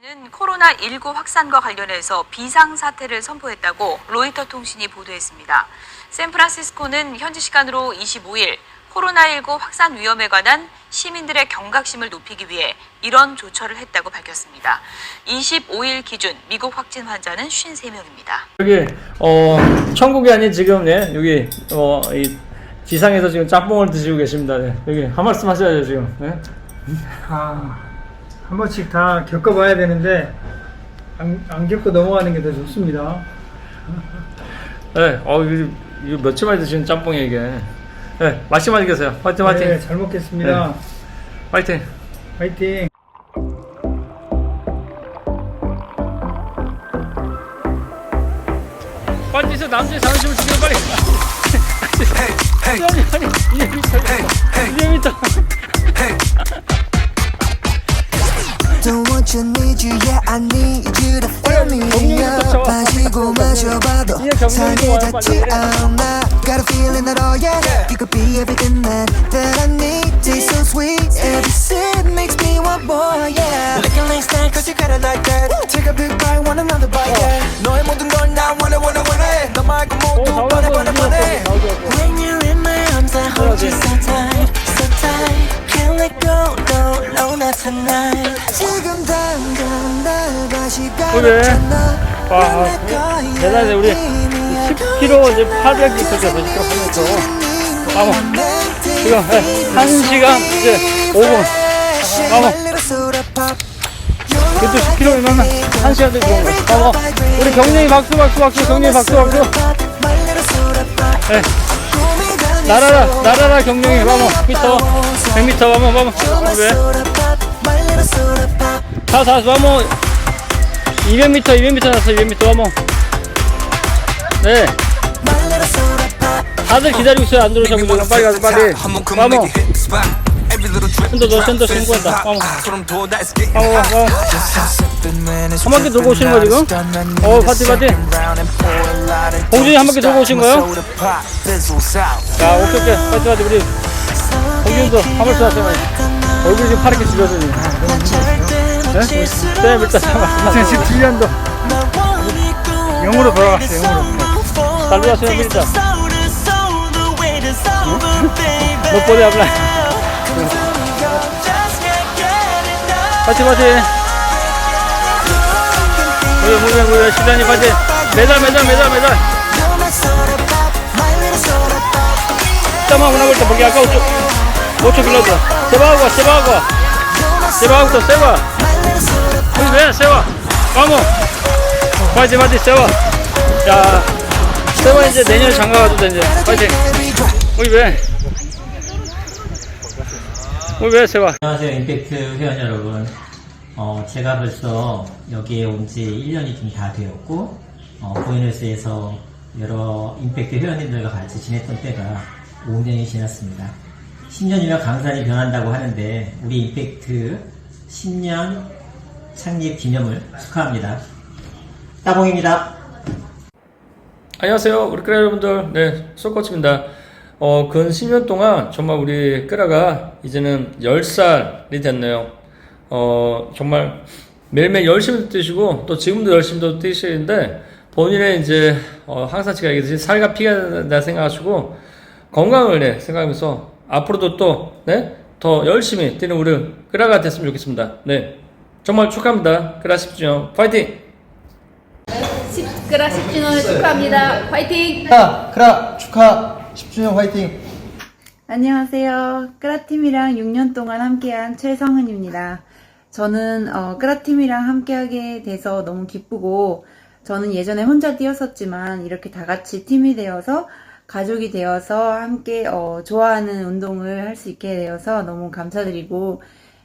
는 코로나19 확산과 관련해서 비상사태를 선포했다고 로이터 통신이 보도했습니다. 샌프란시스코는 현지 시간으로 25일 코로나19 확산 위험에 관한 시민들의 경각심을 높이기 위해 이런 조처를 했다고 밝혔습니다. 25일 기준 미국 확진 환자는 53명입니다. 여기 어 천국이 아닌 지금 네 여기 어 이 지상에서 지금 짬뽕을 드시고 계십니다. 네. 여기 한 말씀 하셔야죠 지금. 네. 아, 한 번씩 다 겪어봐야 되는데 안, 안 겪고 넘어가는 게 더 좋습니다. 네. 어 이거, 이거 며칠 만에 드시는 짬뽕이 이게. 네. 맛있게 드세요. 화이팅 화이팅. 네, 잘 먹겠습니다. 화이팅. 화이팅. 빨리 드세요. 남자의 자존심을 지키면 빨리. 아니 아니 200m Don't want you, need you, yeah, I need you to fill me up. 마시고 마셔봐도 상해졌지 않아. Got a feeling that, oh yeah, you could be everything that, that I need. Taste so sweet, every sip makes me want more, yeah. Licking like snack, cause you got it like that. Take a big bite, want another bite, yeah. 너의 모든 걸나 원해, 원해, 원해. 너 말고 모두 어, 뻔해, 나오고 뻔해, 뻔해. 나오고 When you're in my arms, I hold you so tight, so tight. Let go, no, no, not tonight. 지금 당장 날 다시 그래. 가로잖아. 와, 대단해. 우리 10kg 이제 800m 돼서 이렇게 하면서. 아무 지금 네, 1시간 이제 5분. 아무 그래도 10kg면 1시간 되고. 그런 거 아무 우리 경례이 박수 박수 박수 경례이 박수 박수. 네. 날아라 날아라 경례이 와모 미터 100m 와모 와모 왜 다다 와모 200m 200m 났어 200m 와모 네 다들 기다리고 있어요 안 들어오셔 그냥 빨리 가서 빨리 와모 센터 너 센터 신고한다 와모 와모 와모 한 바퀴 돌고 오시는 거 지금? 어 파티 파티 봉준이 한 바퀴 돌고 오신 거요? 자 오케이 오케이. 파티 파티 우리. 봉준도 한 말씀 하세요 얼굴이 지금 파랗게 질려서 지금. 네? 네 일단 잠깐만 2017년도 영으로 돌아갔어요, 영으로. 잘 들어왔어요 밀자 못 보내 habla 파티 파티 muy bien muy bien muy bien 시간이 파티 vuelta porque acá 8, 8 kilómetros. Se va agua, se va agua. Se va auto, se va. Muy bien, se va. Vamos. 파이팅 파이팅 세와. 자, 세와 이제 내년 장가 가도 돼 이제. 파이팅. muy bien. muy bien, 세와. 안녕하세요 임팩트 회원 여러분 어, 제가 벌써 여기에 온 지 1년이 좀 다 되었고 어, 보이너스에서 여러 임팩트 회원님들과 같이 지냈던 때가 5년이 지났습니다 10년이면 강산이 변한다고 하는데 우리 임팩트 10년 창립 기념을 축하합니다 따봉입니다 안녕하세요. 우리 끄라 여러분들. 네, 소코치입니다. 어, 근 10년 동안 정말 우리 끄라가 이제는 10살이 됐네요. 어, 정말 매일매일 열심히 뛰시고 또 지금도 열심히 또 뛰시는데 본인의 이제 어, 항상 제가 얘기했듯이 살과 피가 나 생각하시고 건강을 네, 생각하면서 앞으로도 또, 네, 더 열심히 뛰는 우리 끄라가 됐으면 좋겠습니다. 네. 정말 축하합니다. 끄라 10주년 파이팅! 10그라 10주년을 축하합니다. 화이팅! 크라, 크라 축하 10주년 화이팅! 안녕하세요. 끄라팀이랑 6년 동안 함께한 최성은입니다. 저는 어, 끄라팀이랑 함께하게 돼서 너무 기쁘고 저는 예전에 혼자 뛰었었지만 이렇게 다 같이 팀이 되어서 가족이 되어서 함께 어, 좋아하는 운동을 할 수 있게 되어서 너무 감사드리고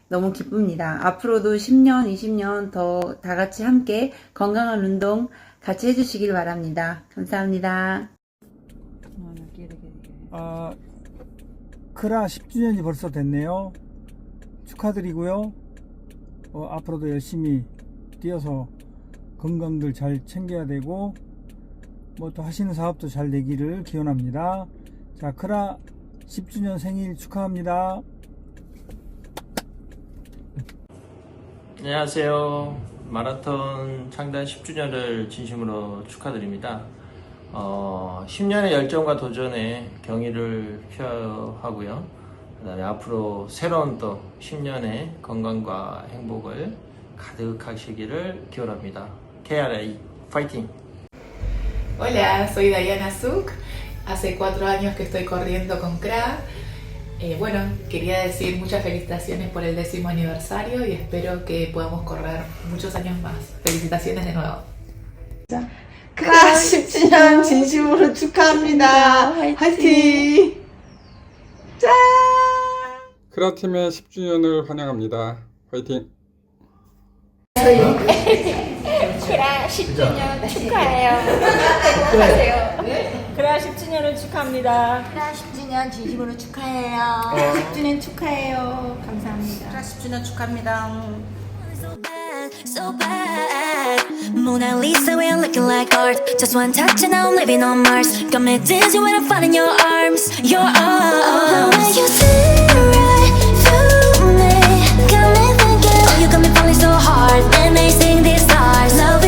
너무 기쁩니다. 앞으로도 10년, 20년 더 다 같이 함께 건강한 운동 같이 해주시길 바랍니다. 감사합니다. 아, 크라 10주년이 벌써 됐네요. 축하드리고요. 어, 앞으로도 열심히 뛰어서 건강들 잘 챙겨야 되고, 뭐 또 하시는 사업도 잘 되기를 기원합니다. 자, 크라 10주년 생일 축하합니다. 안녕하세요. 마라톤 창단 10주년을 진심으로 축하드립니다. 어, 10년의 열정과 도전에 경의를 표하고요. 그다음에 앞으로 새로운 또 10년의 건강과 행복을 가득하시기를 기원합니다. KRA 파이팅! Hola, soy Diana Zouk. Hace cuatro años que estoy corriendo con CRA. Eh, bueno, quería decir muchas felicitaciones por el décimo aniversario y espero que podamos correr muchos años más. Felicitaciones de nuevo. 크라 10주년 진심으로 축하합니다. 화이팅! 짠! 크라팀의 10주년을 환영합니다. 화이팅! 크라 10주년 축하해요. 행복하세요. 그라 10주년을 축하합니다. 크라 10주년 진심으로 축하해요. 10주년 축하해요. 감사합니다. 크라 10주년 축하합니다. So bad, so bad. Mona Lisa, we're looking like art. Just one touch and I'm living on Mars. Got me dizzy when I fall in your arms. Your arms. The way you see right through me. Got me thinking, oh, you got me falling so hard. Amazing these stars. Love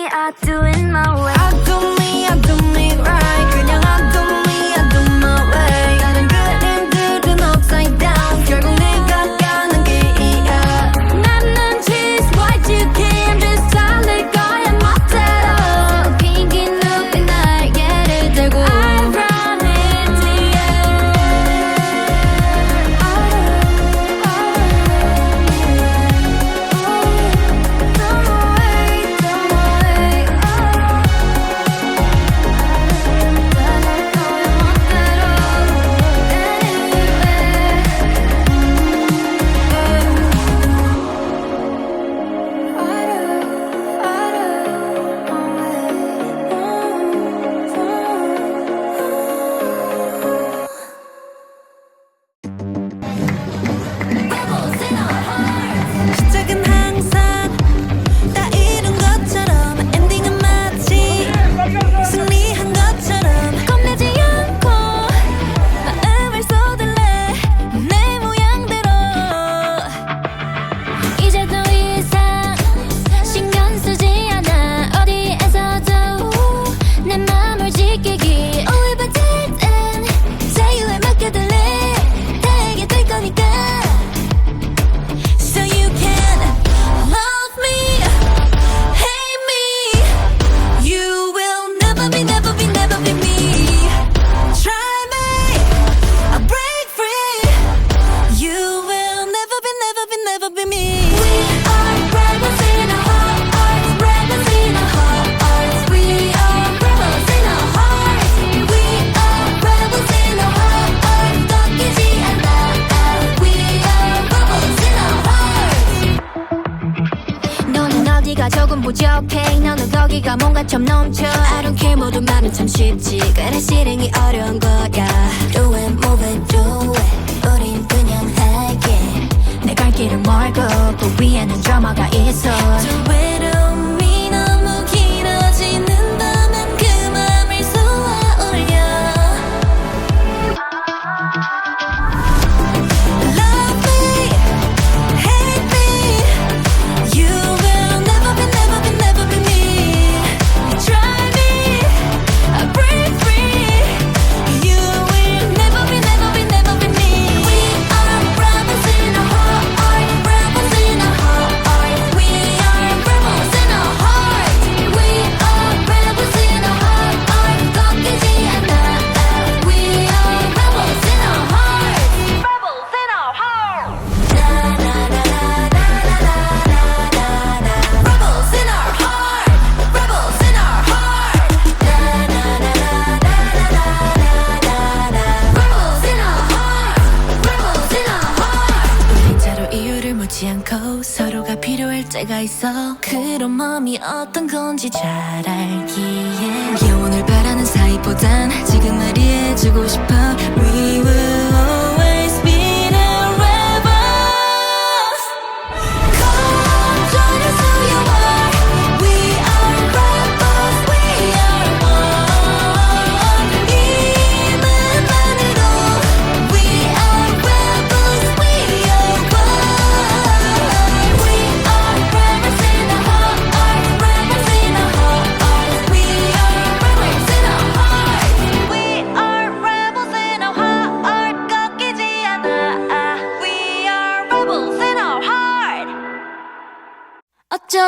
me, I do it my way. I do me, I do me right. 그냥 I do 좀 넘쳐. I don't care 모든 말은 참 쉽지. 그래 실행이 어려운 거야 Do it move it do it. 우린 그냥 하게. 내갈 길은 멀고 그 위에는 드라마가 있어. Do it on me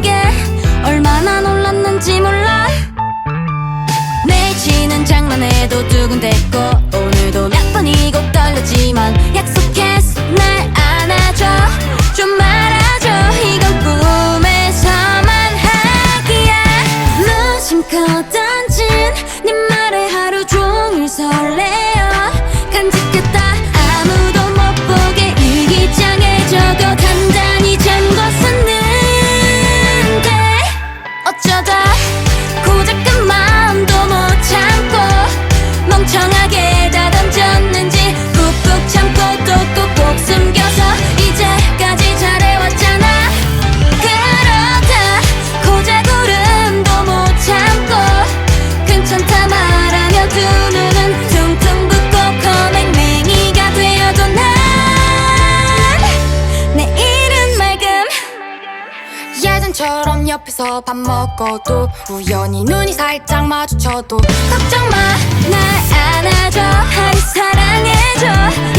내게 얼마나 놀랐는지 몰라. 내 지는 장난에도 두근댔고 오늘도 몇 번 이고 떨렸지만 약속해. 옆에서 밥 먹어도 우연히 눈이 살짝 마주쳐도 걱정 마날 안아줘. 한 사랑해줘.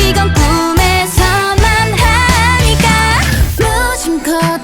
이건 꿈에서만 하니까. 무심코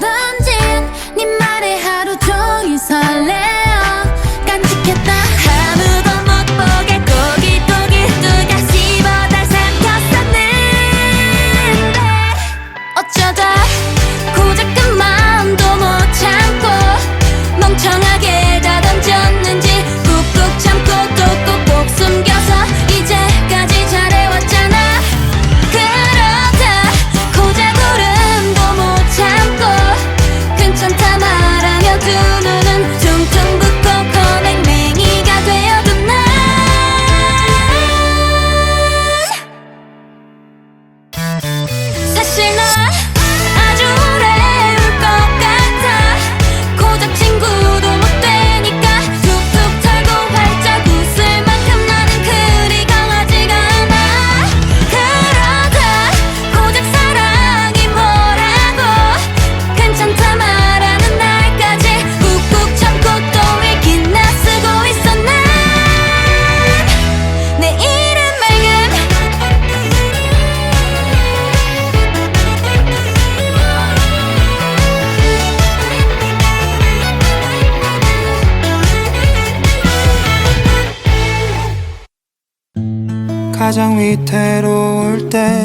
위태로울 때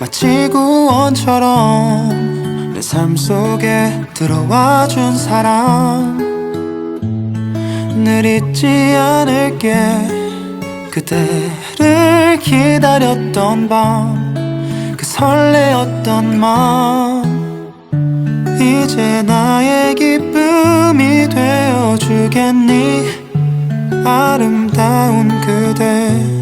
마치 구원처럼 내 삶 속에 들어와 준 사람. 늘 잊지 않을게. 그대를 기다렸던 밤 그 설레었던 마음. 이제 나의 기쁨이 되어주겠니? 아름다운 그대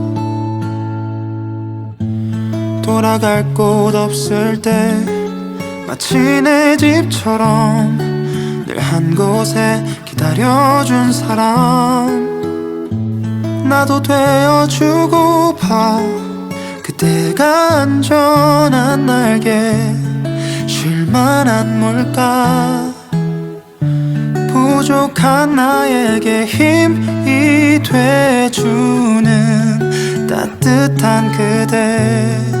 돌아갈 곳 없을 때 마치 내 집처럼 늘 한 곳에 기다려준 사람. 나도 되어주고파 그대가 안전한 날개 쉴만한 물가. 부족한 나에게 힘이 돼주는 따뜻한 그대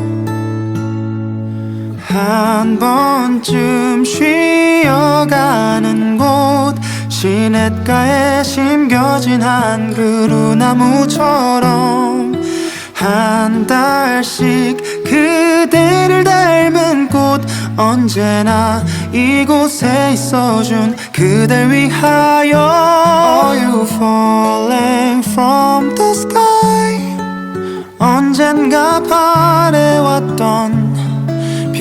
한 번쯤 쉬어가는 곳 시냇가에 심겨진 한 그루 나무처럼 한 달씩 그대를 닮은 꽃 언제나 이곳에 있어준 그댈 위하여. Are you falling from the sky? 언젠가 바래왔던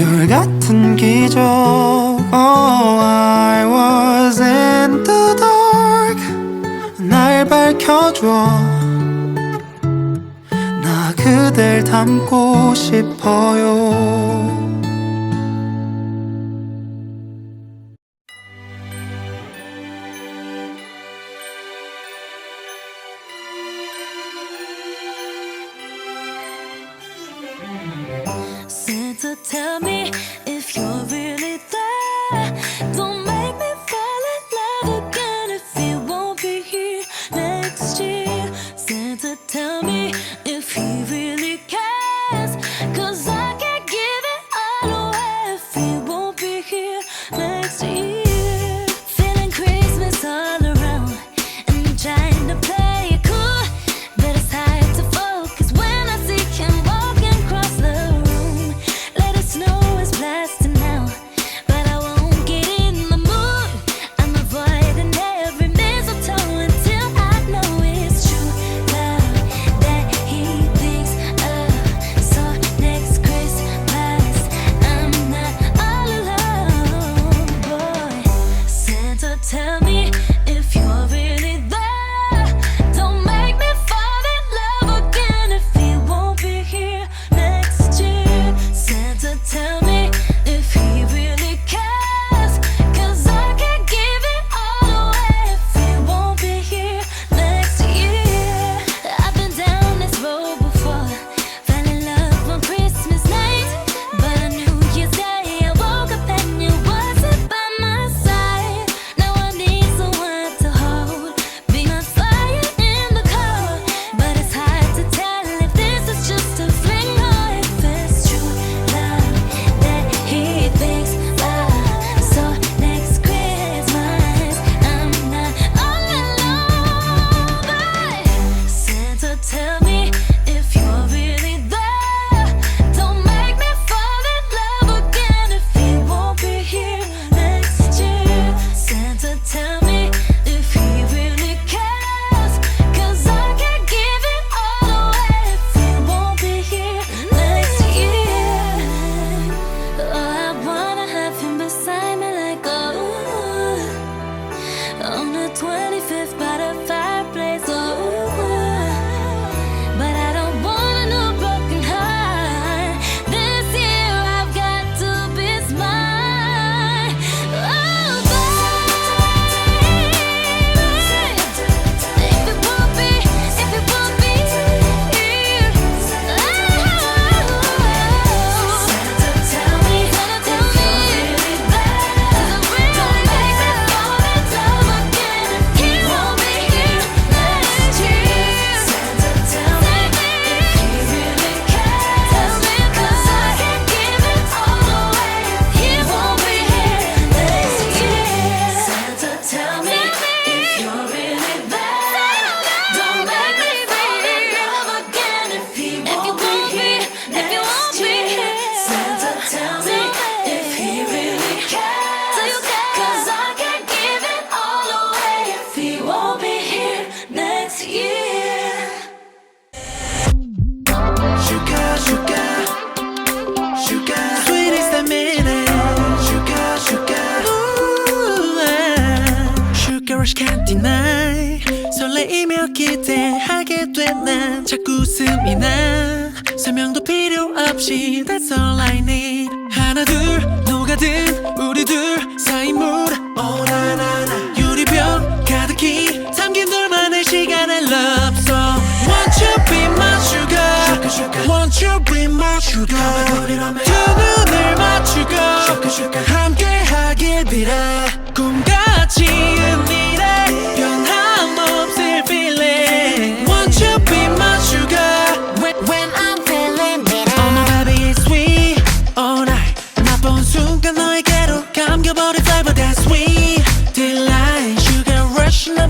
별 같은 기적. Oh I was in the dark. 날 밝혀줘. 나 그댈 닮고 싶어요 설명도 필요 없이 That's all I need 하나 둘 녹아든 우리 둘 사이 물 Oh na 유리병 가득히 담긴 둘만의 시간을 love song Won't you be my sugar Won't you be my sugar 두 눈을 맞추고 함께하길 빌어 꿈같이 은밀해 변함 rush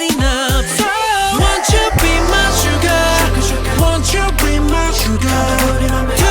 enough won't you be my sugar. Won't you be my sugar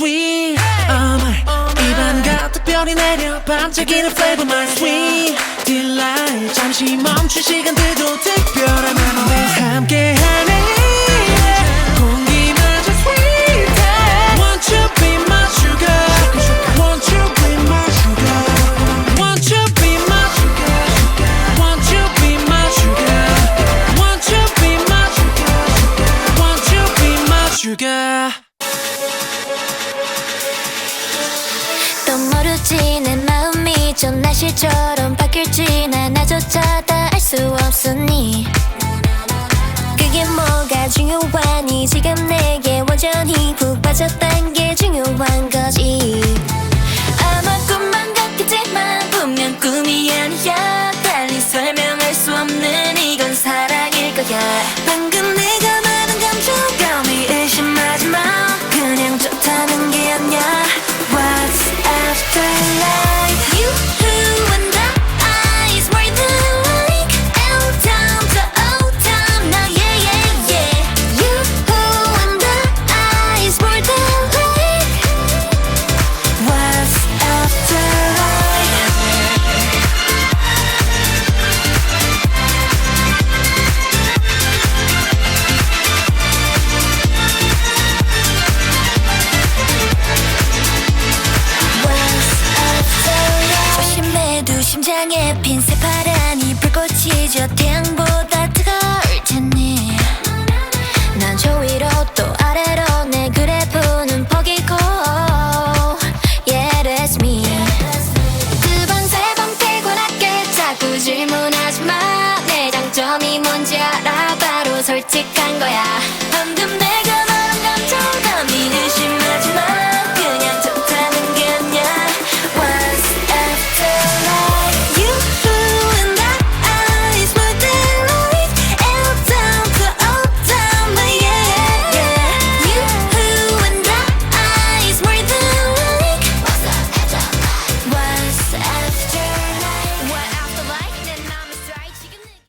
sweet oh my 입안 가득 별이 내려 반짝이는 flavor my sweet delight 잠시 멈춘 시간들도 특별한 날씨처럼 바뀔지 난 나조차 다 알 수 없으니 그게 뭐가 중요하니 지금 내게 완전히 푹 빠졌단 게 중요한 거지. 아마 꿈만 같겠지만 분명 꿈이 아니야 사랑에 핀 새파란 이불꽃이 저 태양보다 뜨거울 테니 난저 위로 또 아래로 내 그래프는 퍼기고. Yeah that's me. 두번세번 피곤하게 자꾸 질문하지마. 내 장점이 뭔지 알아? 바로 솔직한 거야.